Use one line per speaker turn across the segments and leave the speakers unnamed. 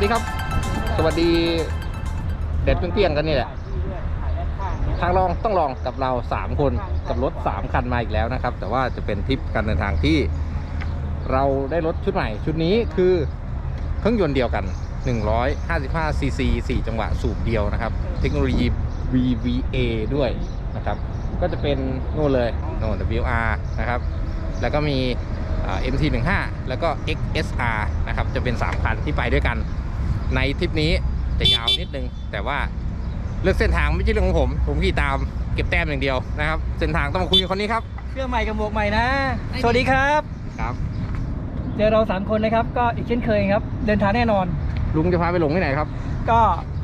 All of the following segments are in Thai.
วัสดีครับ สวัสดีเด็ดเปี้ยงๆกันนี่แหละ ทางลองต้องลองกับเรา3คนกับรถ3คันมาอีกแล้วนะครับ แต่ว่าจะเป็นทริปการเดินทางที่ เราได้รถชุดใหม่ ชุดนี้คือเครื่องยนต์เดียวกัน 155 ซีซี4จังหวะสูบเดียวนะครับ เทคโนโลยี VVA ด้วยนะครับ ก็จะเป็นนู่นเลยโน่น WR นะครับ แล้วก็มีอ่า MT15 แล้วก็ XSR นะครับ จะเป็น 3 คันที่ไปด้วยกัน ในทริปนี้จะยาวนิดนึง แต่ว่าเลือกเส้นทางไม่ใช่เรื่องของผม ผมขี่ตามเก็บแต้มอย่างเดียวนะครับ เส้นทางต้องมาคุยกับคนนี้ครับ
เครื่องใหม่กับหมวกใหม่นะ สวัสดีครับ
ครับ
เจอเราสามคนนะครับ ก็อีกเช่นเคยครับ เดินทางแน่นอน
ลุงจะพาไปหลงที่ไหนครับ
ก็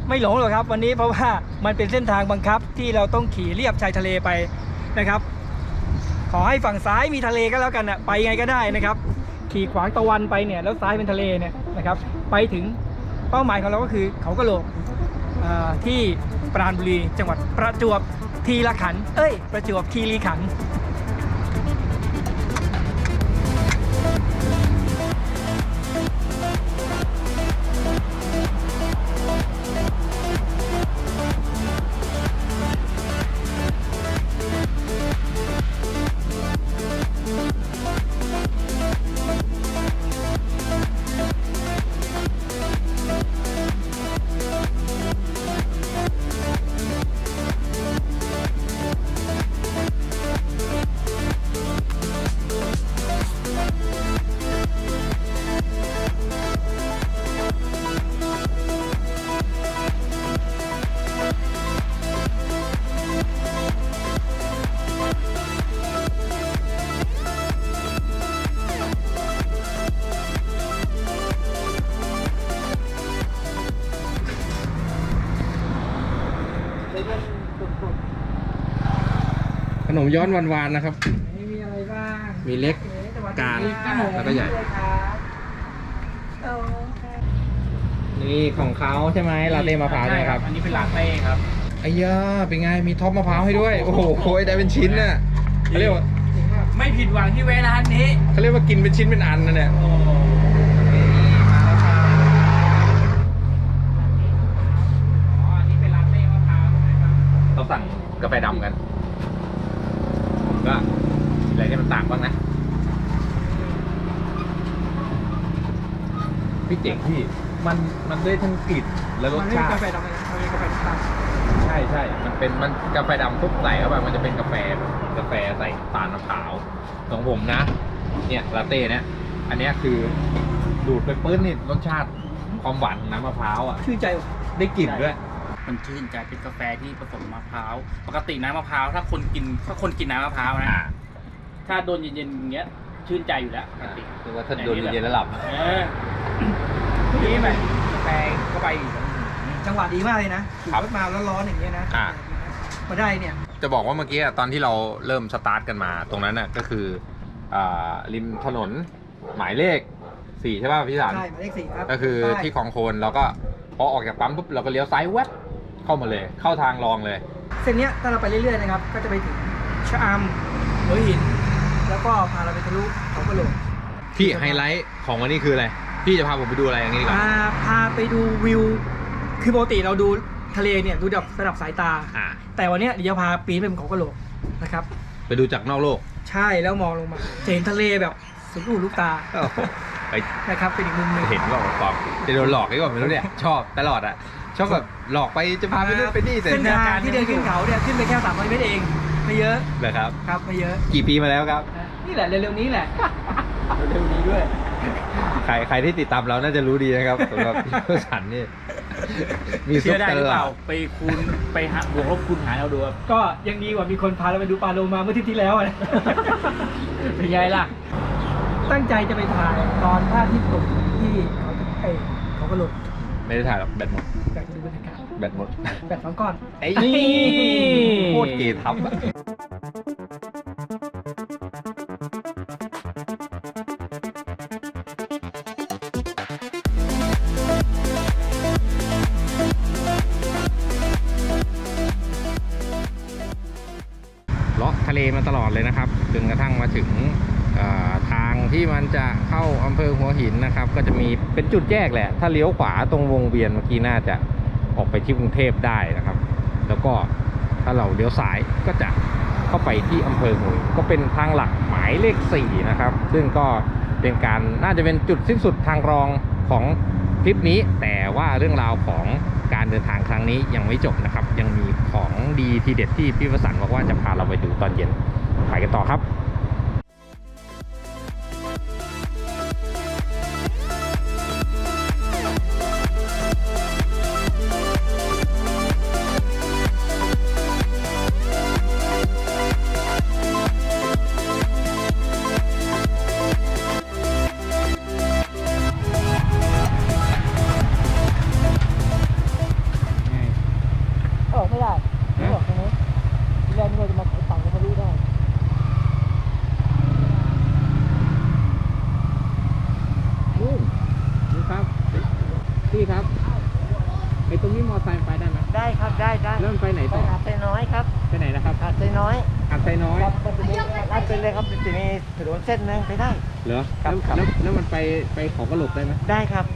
ไม่หลงหรอกครับ วันนี้เพราะว่ามันเป็นเส้นทางบังคับที่เราต้องขี่เรียบชายทะเลไปนะครับ ขอให้ฝั่งซ้ายมีทะเลก็แล้วกันนะไปไงก็ได้นะครับ ขี่ขวางตะวันไปเนี่ยแล้วซ้ายเป็นทะเลเนี่ยนะครับ ไปถึง เป้าหมายของเราก็คือเขากะโหลกที่ปราณบุรีจังหวัดประจวบทีละขัน เอ้ย ประจวบคีรีขัน ธ์
ขนมย้อนวันวานนะครับ
มีอะไรบ้าง
มีเล็ก กลางแล้วก็ใหญ่ นี่ของเขาใช่ไหมลาเต้มะพร้าวใช่ไหมครับ
อันนี้เป็นลาเต้ครับ
ไอ้ยาเป็นไงมีท็อปมะพร้าวให้ด้วย โอ้โหโคยได้เป็นชิ้นน่ะเขาเรียกว่า
ไม่ผิดหวังที่แวะร้านนี้
เขาเรียกว่ากินเป็นชิ้นเป็นอันนะเนี่ย
โอ้มาแล้วครับอ๋ออันนี้เป็นลาเต้มะพร้าวใช่ไหมครับ
เราสั่ง กาแฟดำกัน ก็อะไรที่มันต่างบ้างนะ พี่เจ๋งพี่มันมันได้ทั้งกลิ่นและรสชาติ
มันไม่ใกาแฟดำเลยนะมันเป็นกาแฟน้ำตาล
ใช่ใช่ มันเป็นมันกาแฟดำปุ๊บใส่เข้าไปมันจะเป็นกาแฟแบบกาแฟใส่น้ำตาลมะพร้าวของผมนะ เนี่ยลาเต้เนี่ย อันเนี้ยคือดูดไปปื้นนี่รสชาติความหวานของน้ำมะพร้าวอะ
ชื่นใจว่ะ
ได้กลิ่นด้วย
มันชื่นใจเป็นกาแฟที่ผสมมะพร้าวปกติน้ำมะพร้าวถ้าคนกินถ้าคนกินน้ำมะพร้าวนะ
อ่า
ถ้าโดนเย็นๆอย่างเงี้ย ชื่นใจอยู่แล้วปกติ
คือว่าถ้าโดนเย็นๆแล้วหลับ
เออนี่ไปกาแฟเข้าไปอีก
จังหวะดีมากเลยนะขี่
ครับ
รถมาแล้วร้อนอย่างเงี้ยนะ
อ่า
มาได้เนี่ย
จะบอกว่าเมื่อกี้อะตอนที่เราเริ่มสตาร์ทกันมา ตรงนั้นน่ะก็คืออ่าริมถนนหมายเลขสี่ใช่ป่ะพี่สัน
ใช่หมายเลขสี่ครับ
ก็คือ
ใช่
ที่คลองโคนเราก็พอออกจากปั๊มปุ๊บเราก็เลี้ยวซ้ายแวบ เข้ามาเลย เข้าทางรองเลย
เส้นเนี้ยถ้าเราไปเรื่อยๆนะครับ ก็จะไปถึงชะอำหัวหิน แล้วก็พาเราไปทะลุเขากระโหลก
พี่ไฮไลท์ของวันนี้คืออะไร พี่จะพาผมไปดูอะไรอย่างนี้ดีกว่า
พาพาไปดูวิว คือปกติเราดูทะเลเนี่ยดูแบบระดับสายตา
อ่า
แต่วันเนี้ยเดี๋ยวจะพาปีนไปบนเขากระโหลกนะครับ
ไปดูจากนอกโลก
ใช่แล้วมองลงมาจะเห็นทะเลแบบสุดลูกหูลูกตา
ไป
นะครับเป็นอีกมุมหนึง
เห็นก็บอกจะโดนหลอกได้ก่อนไม่รู้เนี่ย ชอบตลอดอะ ชอบแบบหลอกไปจะพาไปนู่นไปนี่แต่
เส้นทางที่เดินขึ้นเขาเนี่ยขึ้นไปแค่300เมตรเอง ไม่เยอะ
เหรอครับ
ครับไม่เยอะ
กี่ปีมาแล้วครับ
นี่แหละเร็วๆนี้แหละเร็วๆนี้ด้วย
ใครใครที่ติดตามเราน่าจะรู้ดีนะครับสำหรับพี่สันนี่มีซุ
เชื่
ป
อได้
ต
หรือ
ล
เป
อ
ล่า
ด
ไปคูณไปหาบวกลบคูณหารเอาดูครับ
ก็ยังดีกว่ามีคนพาเราไปดูปลาโลมาเมื่ออาที่ที่แล้วอะนะ
เป็นไงล่ะ
ตั้งใจจะไปถ่ายตอนพระอาทิตย์ตกที่เขาเอ้ยเขากระโหลก
ไม่ได้ถ่ายหรอกแบตหมด
อยากจะดูบรรยากาศ
แบตหมด
แบบสองก้อน
ไอ้นี่โคตรเกทับอะเลาะทะเลมาตลอดเลยนะครับ จนกระทั่งมาถึงเอ่อ ที่มันจะเข้าอำเภอหัวหินนะครับ ก็จะมีเป็นจุดแยกแหละ ถ้าเลี้ยวขวาตรงวงเวียนเมื่อกี้น่าจะออกไปที่กรุงเทพได้นะครับ แล้วก็ถ้าเราเลี้ยวซ้ายก็จะเข้าไปที่อำเภอหัวหินก็เป็นทางหลักหมายเลข4นะครับ ซึ่งก็เป็นการน่าจะเป็นจุดสิ้นสุดทางรองของทริปนี้ แต่ว่าเรื่องราวของการเดินทางครั้งนี้ยังไม่จบนะครับ ยังมีของดีทีเด็ดที่พี่ประสันบอกว่าจะพาเราไปดูตอนเย็นไปกันต่อครับ
ทีแรกนี่เราจะมาฝั่งทะลุได้
นู่นนี่ครับพี่ครับไอตรงนี้มอไซค์ไปได้ไหม
ได้ครับได้ได้
เริ่มไปไหน
ไป
ต่อ
หาดไซน้อยครับ
ไปไหนนะครับ
หาดไซน้อย
หาดไซน้อย
ครับมันจะมีลัดไปเลยครับมันจะมีถนนเส้นหนึงไปได้
เหรอ
ครับ
แล้ว
ครับ
แล้วแล้วมันไปไปเขากระโหลกได้ไหม
ได้ครับ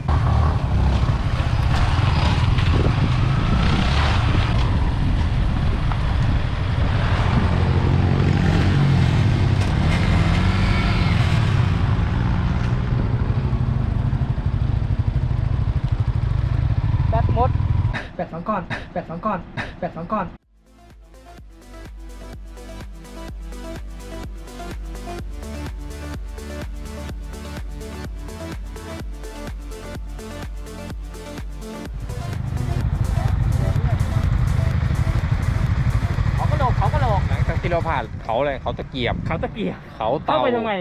แบ
เราผ่านเขาเลยเขาตะเกียบ
เขาตะเกียบ
เขา
เข้า
เต่า
ไปทำไม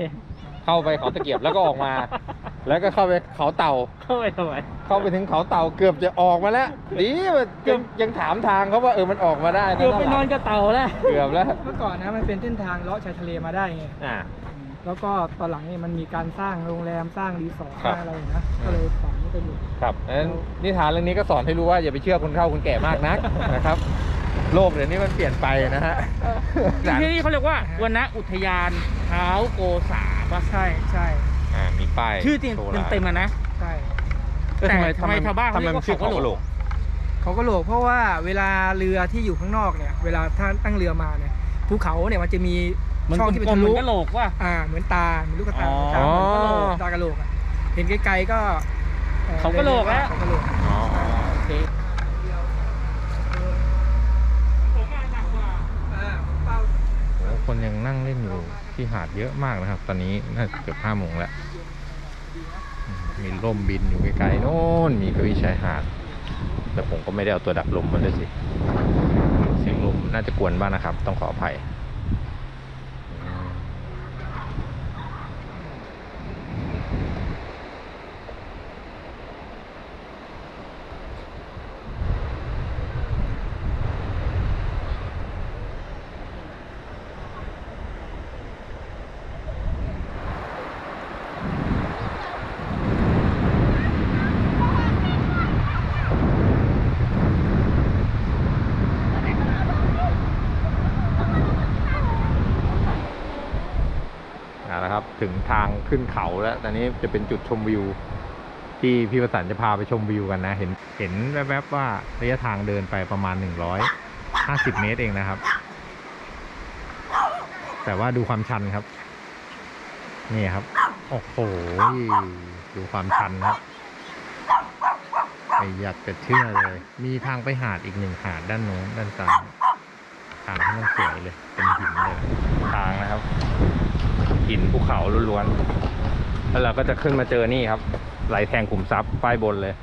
เข้าไปเขาตะเกียบแล้วก็ออกมา แล้วก็เข้าไปเขาเต่า
เข้าไปทำไม
เข้าไปถึงเขาเต่าเกือบจะออกมาแล้วดีมันยังยังถามทางเขาว่าเออมันออกมาได้
เกือบไปนอนกับเต่าแล้ว
เกือบแล้ว
เมื่อก่อนนะมันเป็นเส้นทางเลาะชายทะเลมาได้ไง
อ่า
แล้วก็ตอนหลังเนี่ยมันมีการสร้างโรงแรมสร้างรีสอร์ท
ค
ส
รับ
ร้างอะไรนะ ก็เลยฝังไปหมด
ครับนั้นนิทานเรื่องนี้ก็สอนให้รู้ว่าอย่าไปเชื่อคนเฒ่าคนแก่มากนัก นะครับ โลกเดี๋ยวนี้มันเปลี่ยนไปนะฮะ
ที่นี่เขาเรียกว่าวนนะอุทยานเท้าโกสาป่ะ
ใช่ใช่
อ่ามีป้าย
ชื่อจริง
โชว์ร้าน
เต็มๆอะนะ
ใช่
เออทำไม
แต่ทำไมชาวบ้านเขา
ทำไม
เรียก
มัน
ว่า
ชื่อเขา
เขา
ก
ก
ระ
ระ
โห
โห
ล
ล
ก
ก
เขาก็โหลกเพราะว่าเวลาเรือที่อยู่ข้างนอกเนี่ยเวลาท่านตั้งเรือมาเนี่ยภูเขาเนี่ยมันจะมี
มัน
ช่องที่เป็น
กลม
ทะ
ๆเหมื
ลุ
อนกระโหลกว่ะ
อ่าเหมือนตาเหมือนลูกตา
อ๋อ
ตาเหมือนกระโหลกตากระโหลกอะเห็นไกลๆก็อ่อ
เขากระโหลกแล้ว
เขากระโหลก
อ๋อ
โอเค
โอ้ คนยังนั่งเล่นอยู่ที่หาดเยอะมากนะครับ ตอนนี้น่าจะเกือบห้าโมงแล้ว มีร่มบินอยู่ไกลๆโน่นมีกระวิชายหาด แต่ผมก็ไม่ได้เอาตัวดักลมมาด้วยสิ เสียงลมน่าจะกวนบ้างนะครับ ต้องขออภัยอืมเอาละครับ ถึงทางขึ้นเขาแล้ว ตอนนี้จะเป็นจุดชมวิว ที่พี่ประสันจะพาไปชมวิวกันนะ เห็นเห็นแวบๆว่าระยะทางเดินไปประมาณ 150 เมตรเองนะครับ แต่ว่าดูความชันครับ นี่ครับ โอ้โห ดูความชันครับไม่อยากจะเชื่อเลย มีทางไปหาดอีกหนึ่งหาดด้านโน้นด้านซ้ายทางที่มันสวยเลย เป็นหินเลยทางนะครับ เขาล้วนๆ แล้วเราก็จะขึ้นมาเจอนี่ครับไหลแทงขุมทรัพย์ป้ายบนเลย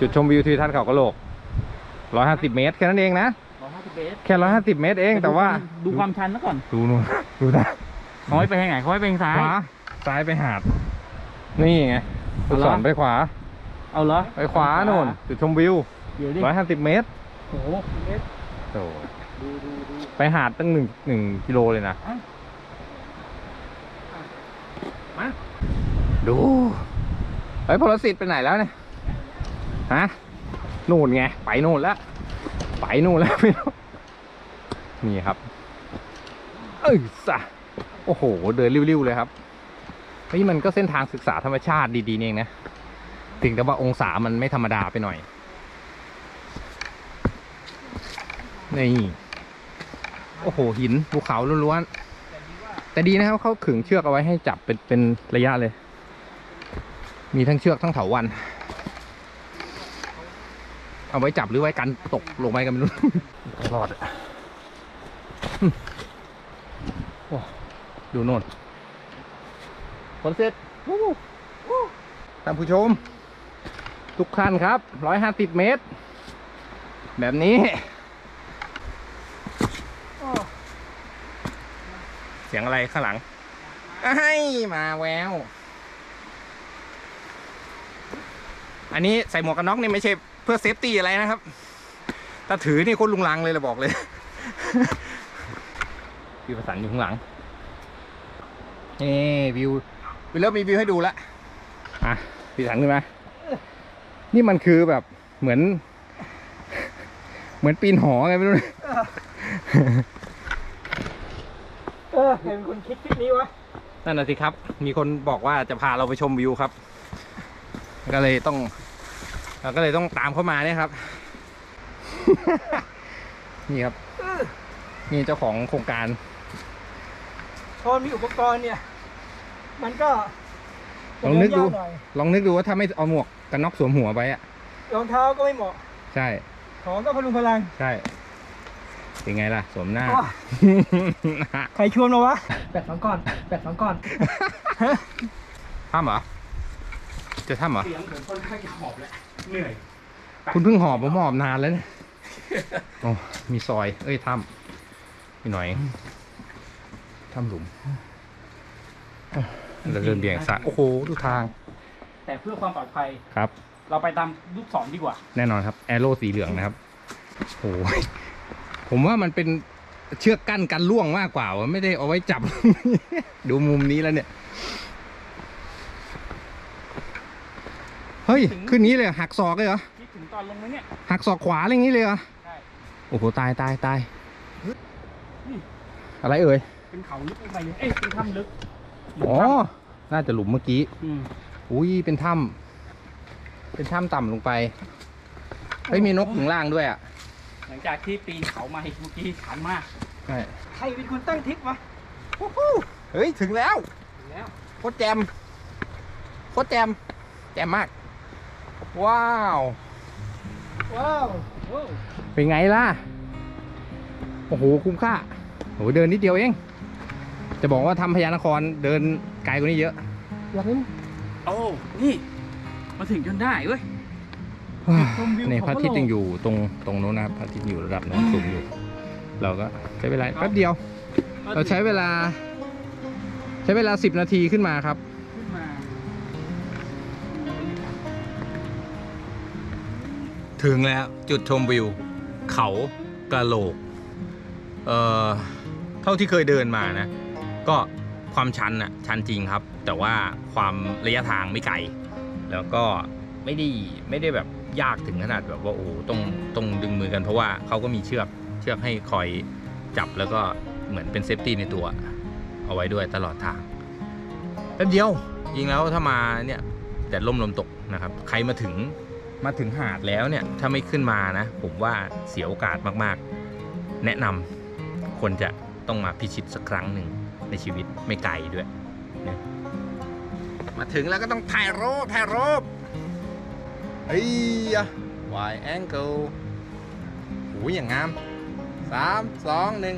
จุดชมวิวทิวทัศน์เขากระโหลก 150 เมตรแค่นั้นเองนะ
150เมตร
แค่ 150 เมตรเองแต่ว่า
ดูความชันซะก่อน
ดูนู่นดูนะ
เขาให้ไปทางไหนเขาให้ไปทางซ้าย
ขวา ซ้ายไปหาด นี่ไงลูกศรไปขวา
เอาเหรอ
ไปขวาโน่นจุดชมวิว
เดี๋ยวดิ
ร้อยห้าสิบเมตร
โอ้โหเมตร
โอ้
ดูดูดู
ไปหาดตั้งหนึ่งหนึ่งกิโลเลยนะ
มา
ดูไอ้ยพลสิทธิ์ไปไหนแล้วเนี่ยฮะนู่นไงไปนู่นแล้วไปนู่นแล้วไม่รู้นี่ครับ เอ้ยสะโอ้โห เดินริ้วๆเลยครับเฮ้ยมันก็เส้นทางศึกษาธรรมชาติดีๆเองนะถึงแต่ว่าองศามันไม่ธรรมดาไปหน่อยนี่โอ้โหหินภูเขาล้วนๆแต่ดีนะครับเขาขึงเชือกเอาไว้ให้จับเป็นเป็นระยะเลย มีทั้งเชือกทั้งเถาวัน เอาไว้จับหรือไว้กันตกลงไปกันไม่รู้รอดอะอืมโอ้ดูโน่นผลเสร็จวู้วู้ท่านผู้ชม ทุกขั้นครับร้อยห้าสิบเมตร แบบนี้เสียงอะไรข้างหลังไอ้ยมาแวว อันนี้ใส่หมวกกันน็อกนี่ไม่ใช่เพื่อเซฟตี้อะไรนะครับ ถ้าถือนี่โคนลุงลังเลยเลยบอกเลยพี่ประสันอยู่ข้างหลัง นี่วิววิวเริ่มมีวิวให้ดูละอะพี่สันขึ้นมา นี่มันคือแบบเหมือน เหมือนปีนหอไงไม่รู้นะ
เออใครเป็นคนคิดทริปนี้วะ
นั่นน่ะสิครับ มีคนบอกว่าจะพาเราไปชมวิวครับ ก็เลยต้องเราก็เลยต้องตามเข้ามาเนี่ยครับ นี่ครับนี่เจ้าของโครงการ
พอมีอุปกรณ์เนี่ย มันก็
ลองนึกดู
จะเยากหน่อย
ลองนึกดูว่าถ้าไม่เอาหมวกกันน็อกสวมหัวไปอะ
รองเท้าก็ไม่เหมาะ
ใช่
ของก็พลุงพลัง
ใช่เป็นไงล่ะ สวมหน้า
อ้อใครชวนมาวะแปดสองก้อนแปดสองก้อน
ถ้ำเหรอ จะถ้ำเหรอ
เสียงผมค่อนข้างจะหอบแล้วเหนื่อย
คุณเพิ่งหอบผมหอบนานแล้วเนี่ยโอ้มีซอย เอ้ยถ้ำมีหน่อยถ้ำหลุมเราเดินเบี่ยงซ้ายโอ้โหดูทาง
แต่เพื่อความปลอดภัย
ครับ
เราไปตามลูกศรดีกว่า
แน่นอนครับแอโร่สีเหลืองนะครับโอ้ยผมว่ามันเป็นเชือกกั้นกันล่วงมากกว่าว่ะไม่ได้เอาไว้จับ ดูมุมนี้แล้วเนี่ย เฮ้ย
ถึง
ขึ้นนี้เลยเหรอหักศอกเลยเหรอ
คิดถึงตอนลงไหมเนี่ย
หักศอกขวาอะไรอย่างนี้เลยเหรอ
ใช่
โอ้โห ตายตายตาย
นี่
อะไรเอ่ย
เป็นเขาลึกลงไปเลย เอ้ยเป็นถ้ำลึก
อ๋อน่าจะหลุมเมื่อกี้
อืม
อุ้ย เป็นถ้ำเป็นถ้ำต่ำลงไป เฮ้ย มีนกอยู่ข้างล่างด้วยอะ
หลังจากที่ปีนเขามาเมื่อกี้ชันมาก
ใช่
ใครเป็นคนตั้งทริปวะ
เฮ้ย ถึงแล้ว
แล้ว
โคตรแจม โคตรแจม แจมมาก ว้าว
ว้าว
โอ้
เป็นไงล่ะ โอ้โห คุ้มค่าโอ้โหเดินนิดเดียวเอง จะบอกว่าทำพญานครเดินไกลกว่านี้เยอะ
อยากเห็น
โอ้ นี่ มาถึงจนได้เว้ยชมวิว
ใน
ของ
พระอาทิตย์
พระโลก
ยังอยู่ตรงตรงโน้นนะครับพระอาทิตย์อยู่ระดับโน้นสูงอยู่ เราก็ใช้เวลาแป๊บเดียว เราใช้เวลา ใช้เวลาสิบนาทีขึ้นมาครับ ถึงแล้วจุดชมวิว เขากระโหลก เอ่อ เท่าที่เคยเดินมานะ ก็ความชันอะชันจริงครับ แต่ว่าความระยะทางไม่ไกล แล้วก็ไม่ได้ไม่ได้แบบยากถึงขนาดแบบว่าโอ้ต้องต้องดึงมือกันเพราะว่าเขาก็มีเชือกเชือกให้คอยจับแล้วก็เหมือนเป็นเซฟตี้ในตัว เอาไว้ด้วยตลอดทางแป๊บเดียวยิงแล้วถ้ามาเนี่ยแดดล่มลมตกนะครับ ใครมาถึง มาถึงหาดแล้วเนี่ย ถ้าไม่ขึ้นมานะ ผมว่าเสียโอกาสมากๆ แนะนำคนจะต้องมาพิชิตสักครั้งหนึ่งในชีวิตไม่ไกลด้วยนะมาถึงแล้วก็ต้องถ่ายรูปถ่ายรูปเฮ้ยวายแองเกิลโอ้ยอย่างงามสามสองหนึ่ง